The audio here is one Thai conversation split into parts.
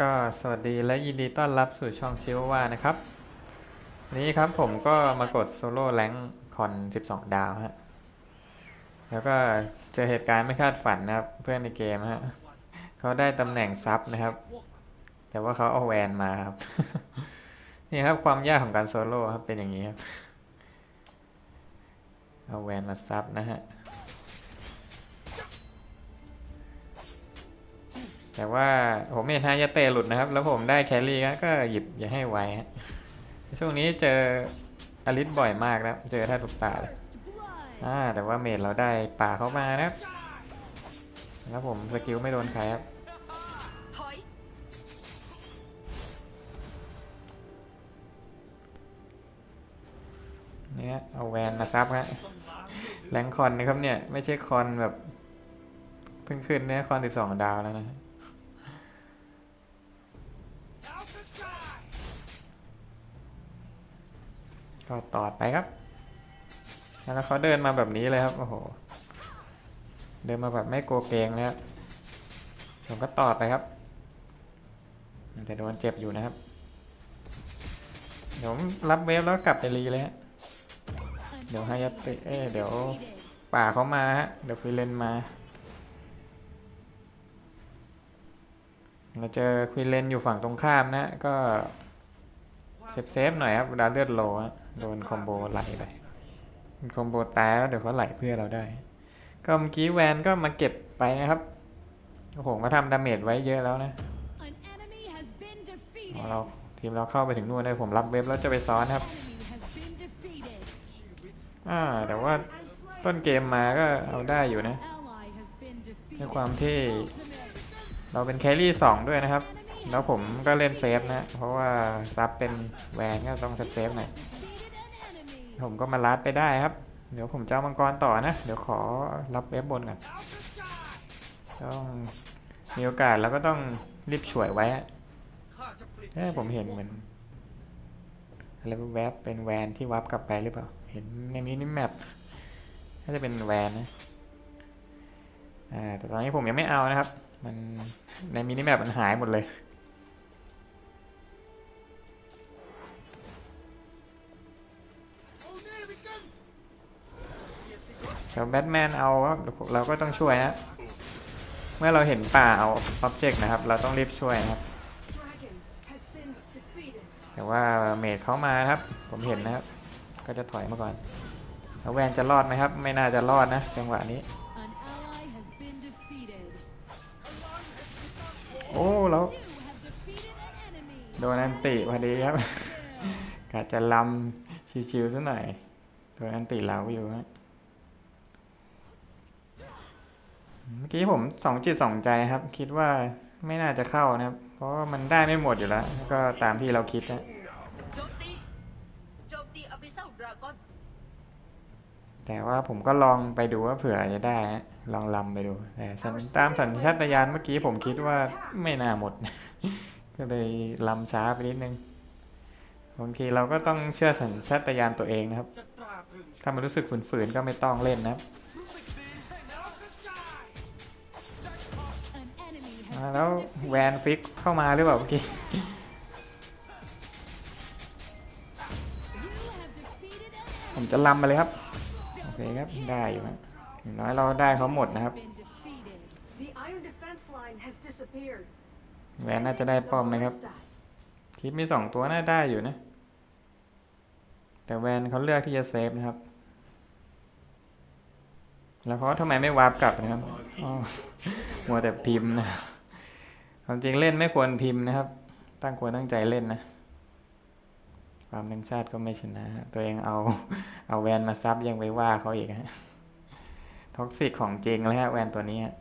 ก็สวัสดีและยินดีต้อนรับสู่ช่องชิวว่านะครับนนี้ครับผมก็มากดโซโล่แรงคอน 12 ดาวฮะ แล้วก็เจอเหตุการณ์ไม่คาดฝันนะครับ เพื่อนในเกมฮะเขาได้ตำแหน่งซับนะครับ แต่ว่าเขาเอาแวนมาครับ นี่ครับความยากของการโซโล่ครับเป็นอย่างนี้ครับ เอาแวนมาซับนะฮะ แต่ว่าผมเห็นฮายาเตะหลุดนะครับ แล้วผมได้แครี่ก็หยิบอย่าให้ไวฮะช่วงนี้เจออลิสบ่อยมากนะเจอแทบทุกตาเลยอ่าแต่ว่าเมดเราได้ป่าเข้ามานะครับแล้วผมสกิลไม่โดนใครครับเนี่ยเอาแวนมาซับฮะแรงคอนนะครับเนี่ย ไม่ใช่คอนแบบ เพิ่งขึ้นเนี่ยคอน12ดาวแล้วนะ ก็ตอดไปครับ แล้วเขาเดินมาแบบนี้เลยครับ โอ้โห เดินมาแบบไม่โกลัวเกรงเลยครับผมก็ตอดไปครับแต่โดนเจ็บอยู่นะครับ เดี๋ยวผมรับเวฟแล้วกลับไปรีเลยฮะ เดี๋ยวให้ยัตติเอ้เดี๋ยวป่าเขามาฮะ เดี๋ยวคุยเลนมา เราเจอคุยเลนอยู่ฝั่งตรงข้ามนะ ก็เซฟเซฟๆหน่อยครับเวลาเลือดโลฮะ โดนคอมโบไหลไปคอมโบตายแล้วเดี๋ยวเขาไหลเพื่อเราได้ ก็เมื่อกี้แวนก็มาเก็บไปนะครับ โอ้โหมาทำดาเมจไว้เยอะแล้วนะเราทีมเราเข้าไปถึงนู่นเลยผมรับเว็บแล้วจะไปซ้อนครับ อ่าแต่ว่าต้นเกมมาก็เอาได้อยู่นะด้วยความที่เราเป็นแครี่สองด้วยนะครับ แล้วผมก็เล่นเซฟนะ เพราะว่าซับเป็นแวนก็ต้องเซฟหน่อย ผมก็มาลัดไปได้ครับ เดี๋ยวผมจะเอามังกรต่อนะ เดี๋ยวขอรับเอฟบนก่อนต้องมีโอกาสแล้วก็ต้องรีบฉวยไว้อะเอ้ผมเห็นเหมือนอะไรแวบเป็นแวนที่วับกลับไปหรือเปล่า เห็นในมินิแมปน่าจะเป็นแวนนะอ่าแต่ตอนนี้ผมยังไม่เอานะครับ มันในมินิแมปมันหายหมดเลย เดี๋ยวแบทแมนเอาครับเราก็ต้องช่วยนะ เมื่อเราเห็นป่าเอาอ็อบเจกต์นะครับ เราต้องรีบช่วยนะครับ แต่ว่าเมดเขามาครับ ผมเห็นนะครับ ก็จะถอยมาก่อนแล้วแวนจะรอดไหมครับ ไม่น่าจะรอดนะจังหวะนี้ โอ้แล้วโดนอันติพอดีครับกะจะลำชิวๆซะหน่อยโดนอันติเหลาอยู่ฮะ เมื่อกี้ผมสองจิตสองใจครับ คิดว่าไม่น่าจะเข้านะครับ เพราะว่ามันได้ไม่หมดอยู่แล้วก็ตามที่เราคิดนะโจมตีโจมตีอภิเษกดราก้อนแต่ว่าผมก็ลองไปดูว่าเผื่อจะได้ฮะลองลำไปดูแต่สัญตามสัญชาตญาณเมื่อกี้ผมคิดว่าไม่น่าหมด ก็เลยลำช้าไปนิดนึงบางทีเราก็ต้องเชื่อสัญชาตญาณตัวเองนะครับ ถ้ามันรู้สึกฝืนๆก็ไม่ต้องเล่นนะครับ แล้ว been แว defeated. นฟิกเข้ามาหรือเปล่าเมื่อกี้ You have defeated an ผมจะลำไปเลยครับ โอเคครับ ได้อยู่ครับอย่างน้อยเราได้เขาหมดนะครับ enemy. Been defeated. The iron defense line has disappeared แวนน่าจะได้ป้อมไหมครับคิดมีสองตัวน่าได้อยู่นะ แต่แวนเขาเลือกที่จะเซฟนะครับ แล้วเขาทำไมไม่วาร์ปกลับนะครับ อ๋อ มัวแต่พิมพ์นะ ความจริงเล่นไม่ควรพิมพ์นะครับ ตั้งควรตั้งใจเล่นนะ ความเป็นชาติก็ไม่ชนะ ตัวเองเอาเอาแวนมาซับยังไปว่าเขาอีกฮะท็อกซิกของจริงแล้วฮะแวนตัวนี้ฮะ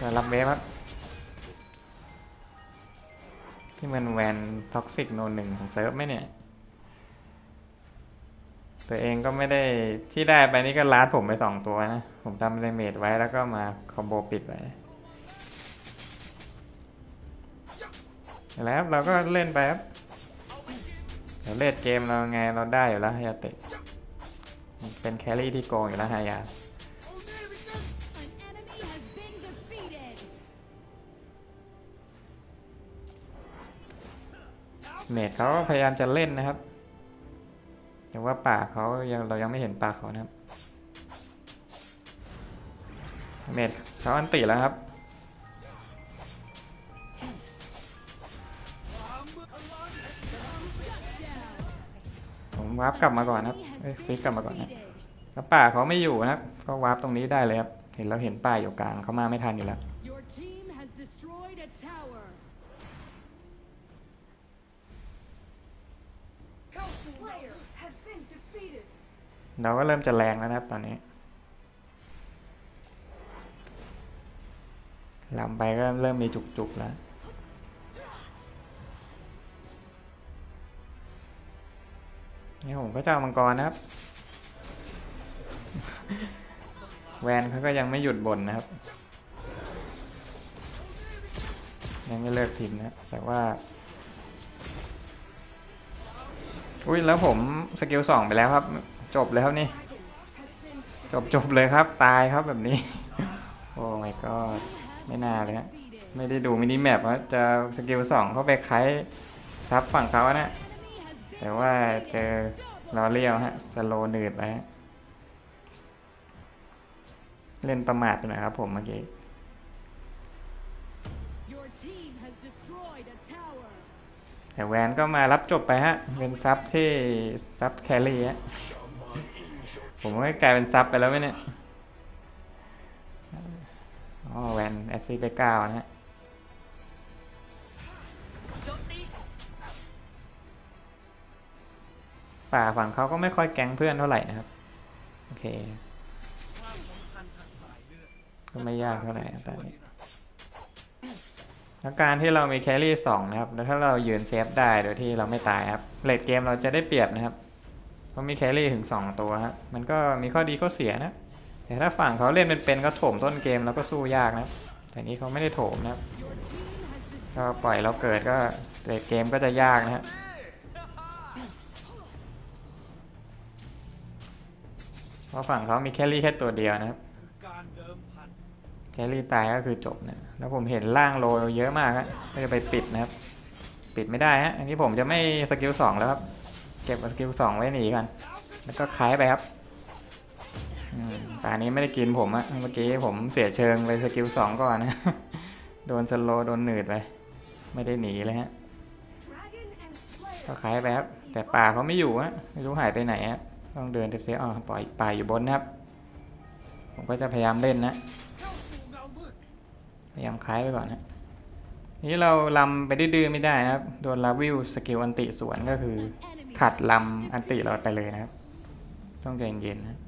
จะรับเวฟครับ ที่มันแวนท็อกซิกโนหนึ่งของเซิร์ฟไหมเนี่ย ตัวเองก็ไม่ได้ที่ได้ไปนี่ก็ลัดผมไปสองตัวนะ ผมทำเดเมดไว้แล้วก็มาคอมโบปิดไว้แล้วเราก็เล่นไปครับเเล่นเกมเราไงเราได้อยู่แล้วฮายาเตะเป็นแครี่ที่โกงอยู่แล้วฮายาเมดเขาพยายามจะเล่นนะครับ แต่ว่าป่ากเขายังเรายังไม่เห็นป่ากเขานะครับ เมดเขาอันติแล้วครับ ผมวาร์ปกลับมาก่อนนะครับเอ้ยฟิกกลับมาก่อนนะแล้วป่าเขาไม่อยู่นะครับ ก็วาร์ปตรงนี้ได้เลยครับ เห็นเราเห็นป่าอยู่กลางเขามาไม่ทันอยู่แล้ว เราก็เริ่มจะแรงแล้วนะครับตอนนี้ลำไปก็เริ่มมีจุกๆแล้วนี่ผมก็จะเอามังกรนะครับ แวนเขาก็ยังไม่หยุดบ่นนะครับ ยังไม่เลิกพิมพ์นะแต่ว่า อุ้ยแล้วผมสกิลสองไปแล้วครับ จบเลยครับนี่ จบจบเลยครับ ตายครับแบบนี้ โอ้ my god ไม่น่าเลยฮะ Defeated. ไม่ได้ดูมินิแมปว่าจะสกิลสองเข้าไปไคล้ซับฝั่งเขาอะนะ Enemy has been แต่ว่าเจอลอเลียวฮะ สโลหนืดไปฮะเล่นประมาทไปหน่อยครับผมเมื่อกี้ Your team has destroyed a tower. แต่แวนก็มารับจบไปฮะ เป็นซับที่ซับแครี่ฮะ ผมก็กลายเป็นซับไปแล้วไหมเนี่ยอ๋อแวนแอซี่ไปเก้านะฮะป่าฝั่งเขาก็ไม่ค่อยแก๊งเพื่อนเท่าไหร่นะครับ โอเคก็ไม่ยากเท่าไหร่ตอนนี้แล้วการที่เรามีแครี่สองนะครับ แล้วถ้าเรายืนเซฟได้โดยที่เราไม่ตายครับเลดเกมเราจะได้เปรียบนะครับ เพราะมีแครี่ถึงสองตัวฮะ มันก็มีข้อดีข้อเสียนะ แต่ถ้าฝั่งเขาเล่นเป็นๆก็โถมต้นเกมแล้วก็สู้ยากนะ แต่นี้เขาไม่ได้โถมนะครับ Your team has ก็ปล่อยเราเกิดก็เลดเกมก็จะยากนะฮะเพราะฝั่งเขามีแครี่แค่ตัวเดียวนะครับแครี่ตายก็คือจบนะ แล้วผมเห็นล่างโลเยอะมากฮะก็จะไปปิดนะครับ ปิดไม่ได้ฮะ อันนี้ผมจะไม่สกิลสองแล้วครับ เก็บสกิลสองไว้หนีกันแล้วก็คล้ายไปครับตานี้ไม่ได้กินผมอะเมื่อกี้ผมเสียเชิงไปสกิลสองก่อนนะ โดนสโลโดนหนืดไป ไม่ได้หนีเลยฮะ ก็คล้ายไปครับ แต่ป่าเขาไม่อยู่ฮะ ไม่รู้หายไปไหนฮะ ต้องเดินเซฟๆอ๋อปล่อยป่าอยู่บนนะครับ ผมก็จะพยายามเล่นนะ พยายามคล้ายไปก่อนนะนี่เราลำไปดื้อไม่ได้นะครับ โดนลาวิวสกิลอันติสวนก็คือ ขัดลำอันติเราไปเลยนะครับ ต้องใจเย็นๆนะ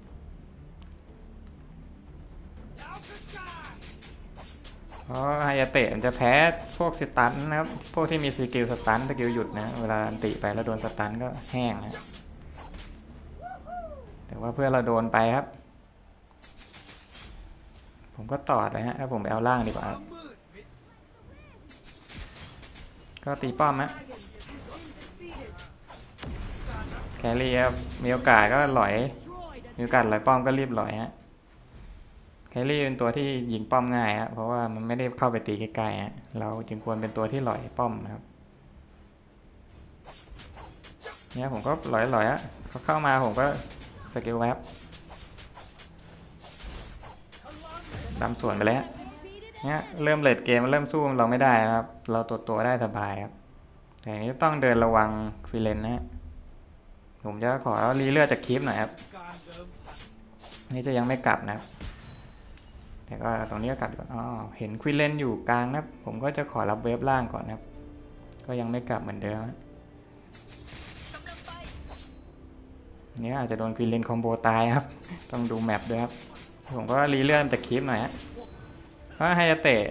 เพราะไฮยาเตะมันจะแพ้พวกสตันนะครับ พวกที่มีสกิลสตันสกิลหยุดนะ เวลาอันติไปแล้วโดนสตันก็แห้งนะแต่ว่าเพื่อเราโดนไปครับ ผมก็ตอดไปฮะถ้าผมไปเอาล่างดีกว่า ก็ตีป้อมฮะ แครี่ครับมีโอกาสก็หลอย มีโอกาสหลอยป้อมก็รีบหลอยฮะแครี่เป็นตัวที่ยิงป้อมง่ายฮะเพราะว่ามันไม่ได้เข้าไปตีใกล้ๆฮะเราจึงควรเป็นตัวที่หลอยป้อมนะครับเนี่ยผมก็หลอยหลอยๆฮะเขาเข้ามาผมก็สกิลแวบดำสวนไปแล้วเนี่ยเริ่มเลดเกมเริ่มสู้เราไม่ได้นะครับ เราตัวตัวๆได้สบายครับแต่นี้ต้องเดินระวังฟรีเลนนะฮะ ผมจะขอรีเลือดจากคลิปหน่อยครับ นี่จะยังไม่กลับนะครับ แต่ก็ตรงนี้ก็กลับอยู่อ๋อเห็นควินเลนอยู่กลางนะผมก็จะขอรับเวฟล่างก่อนนะครับ ก็ยังไม่กลับเหมือนเดิมนี่อาจจะโดนควินเลนคอมโบตายครับ ต้องดูแมปด้วยครับ ผมก็รีเลือดจากคลิปหน่อยฮะเพราะไฮเตะ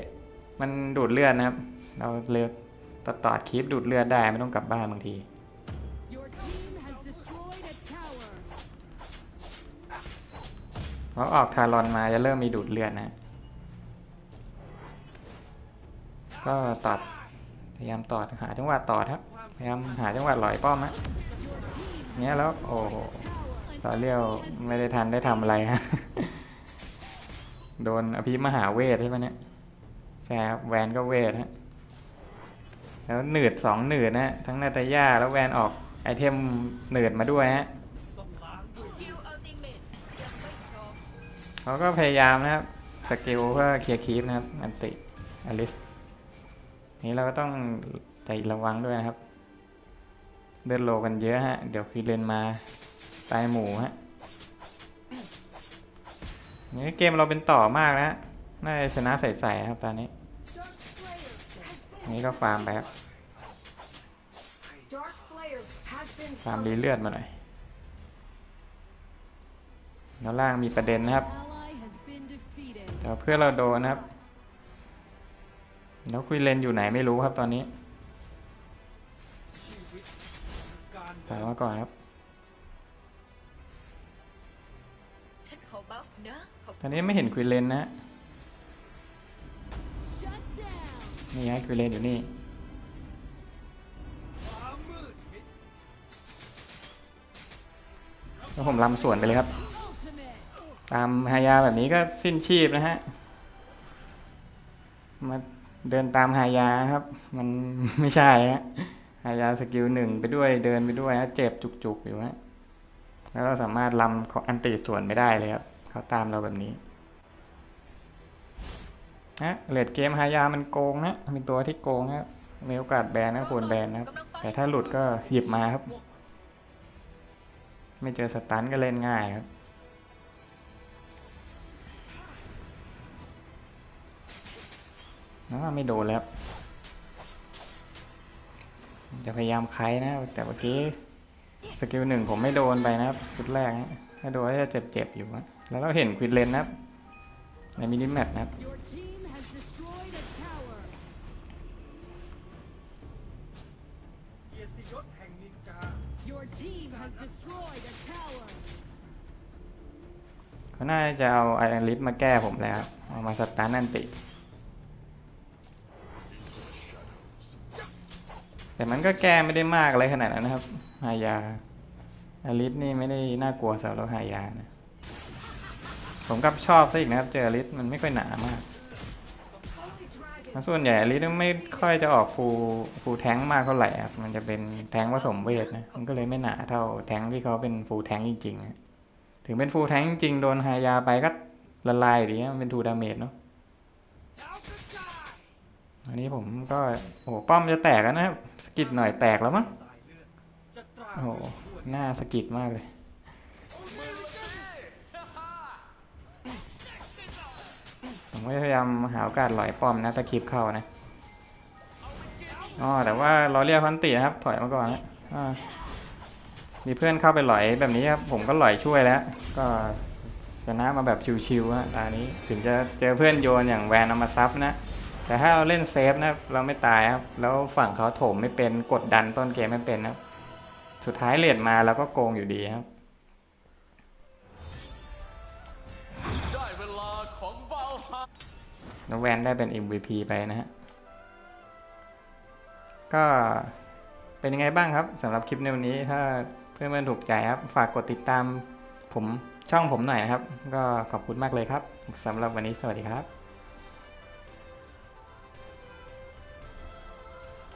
มันดูดเลือดนะครับ เราเลือกตัดต่อดคลิปดูดเลือดได้ไม่ต้องกลับบ้านบางที เพราะออกคารอนมาจะเริ่มมีดูดเลือดนะ ก็ตอดพยายามตอดหาจังหวะตอดครับ พยายามหาจังหวะหลอยป้อมฮะเนี้ยแล้วโอ้โหต่อเลี้ยวไม่ได้ทันได้ทำอะไรฮะโดนอภิมหาเวทใช่ไหมเนี่ยใช่ครับแวนก็เวทฮะแล้วหนืดสองหนืดนะทั้งนาตาย่าแล้วแวนออกไอเทมหนืดมาด้วยฮะ เขาก็พยายามนะครับ สกิลเพื่อเคลียร์คีปนะครับ อันติอลิส นี้เราก็ต้องใจระวังด้วยนะครับ เดินโลกันเยอะฮะ เดี๋ยวคีเลนมาตายหมูฮะนี่เกมเราเป็นต่อมากนะฮะน่าจะชนะใส่ๆนะครับตอนนี้ นี่ก็ฟาร์มไปครับ ฟาร์มรีเลือดมาหน่อยแล้วล่างมีประเด็นนะครับ แต่เพื่อเราโดนนะครับ แล้วคุยเลนอยู่ไหนไม่รู้ครับตอนนี้ชีวิตการถอยมมาก่อนครับ ตอนนี้ไม่เห็นคุยเลนนะ นี่ไงคุยเลนอยู่นี่แล้วผมลำสวนไปเลยครับ ตามฮายาแบบนี้ก็สิ้นชีพนะฮะ มาเดินตามฮายาครับ มันไม่ใช่ฮะฮายาสกิลหนึ่งไปด้วยเดินไปด้วยฮะเจ็บจุกๆอยู่ฮะแล้วเราสามารถลำของอันติส่วนไม่ได้เลยครับเขาตามเราแบบนี้นะเลดเกมฮายามันโกงนะเป็นตัวที่โกงครับมีโอกาสแบนนะควรแบนนะครับ แต่ถ้าหลุดก็หยิบมาครับ ไม่เจอสตันก็เล่นง่ายครับ นะไม่โดนแล้ว จะพยายามไคนะ แต่เมื่อกี้สกิลหนึ่งผมไม่โดนไปนะครับชุดแรกนะถ้าโดนก็จะเจ็บๆอยู่นะแล้วเราเห็นควิดเลนนะครับในมินิแมปนะครับ Your team has destroyed a tower. เกียรติยศแห่งนินจา Your team has destroyed a tower. เขาน่าจะเอาไอริสมาแก้ผมแล้วเอามาสตาร์นันติ แต่มันก็แก้ไม่ได้มากอะไรขนาดนั้นนะครับ หายาอลิสนี่ไม่ได้น่ากลัวสำหรับหายานะ ผมกับชอบซะอีกนะครับ เจออลิสมันไม่ค่อยหนามากส่วนใหญ่อลิสไม่ค่อยจะออกฟูฟูแท้งมากเท่าไหร่ครับ มันจะเป็นแท้งผสมเวทนะ มันก็เลยไม่หนาเท่าแท้งที่เขาเป็นฟูแท้งจริงๆ ถึงเป็นฟูแท้งจริงโดนหายาไปก็ละลายอยู่ดีนะมันเป็นทูดาเมจเนาะ ดาวกระจาย อันนี้ผมก็โอ้โหป้อมจะแตกแล้วนะครับสกิดหน่อยแตกแล้วมั้งโอ้โหหน้าสกิดมากเลยผมก็พยายามหาโอกาสหลอยป้อมนะถ้าคลิปเข้านะอ๋อแต่ว่าเราเรียกพันตินะครับ ถอยมาก่อนนะมีเพื่อนเข้าไปหลอยแบบนี้ครับผมก็หลอยช่วยแล้ว ก็ชนะมาแบบชิวๆฮะตอนนี้ถึงจะเจอเพื่อนโยนอย่างแวนเอามาซับนะ แต่ถ้าเราเล่นเซฟนะเราไม่ตายครับ แล้วฝั่งเขาโถมไม่เป็นกดดันต้นเกมไม่เป็นนะครับสุดท้ายเลดมาเราก็โกงอยู่ดีครับได้เวลาของวาลฮาแวแวนได้เป็น MVP ไปนะฮะ ก็เป็นยังไงบ้างครับสำหรับคลิปในวันนี้ถ้าเพื่อนๆถูกใจครับ ฝากกดติดตามผมช่องผมหน่อยนะครับ ก็ขอบคุณมากเลยครับสำหรับวันนี้สวัสดีครับ